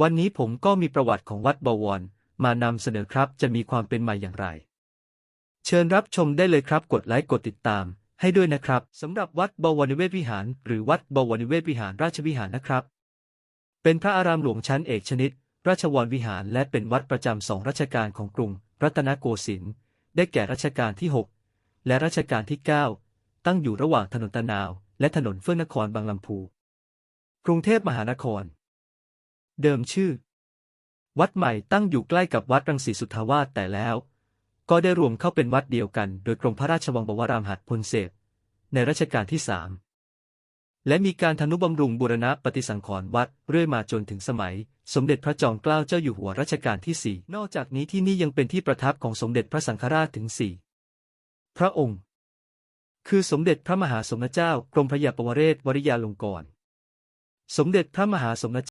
วันนี้ผมก็มีประวัติของวัดบวร มานำเสนอครับจะมีความเป็นมาอย่างไร เชิญรับชมได้เลยครับกดไลค์กดติดตาม ให้ด้วยนะครับสำหรับวัดบวรนิเวศวิหาร หรือวัดบวรนิเวศวิหารราชวิหารนะครับ เป็นพระอารามหลวงชั้นเอกชนิด ราชวรวิหารและเป็นวัดประจำสองรัชกาลของกรุง รัตนโกสินทร์ได้แก่รัชกาลที่ 6 และรัชกาลที่ 9 ตั้งอยู่ระหว่างถนนตะนาว และถนนเฟื่องนครบางลำพู กรุงเทพมหานคร เดิมชื่อ วัดใหม่ตั้งอยู่ใกล้กับวัดรังสีสุทธาวาสแต่แล้ว ก็ได้รวมเข้าเป็นวัดเดียวกัน โดยกรมพระราชวังบวรามหัดพลเสพในรัชกาลที่สามและมีการทนุบำรุงบูรณะปฏิสังขรณ์วัดเรื่อยมาจนถึงสมัย สมเด็จพระจอมเกล้าเจ้าอยู่หัวรัชกาลที่สี่นอกจากนี้ที่นี่ยังเป็นที่ประทับของสมเด็จพระสังฆราชถึงสี่พระองค์ คือสมเด็จพระมหาสมณเจ้ากรมพระยาปวเรศวริยาลงกรณ์สมเด็จพระมหาสมณ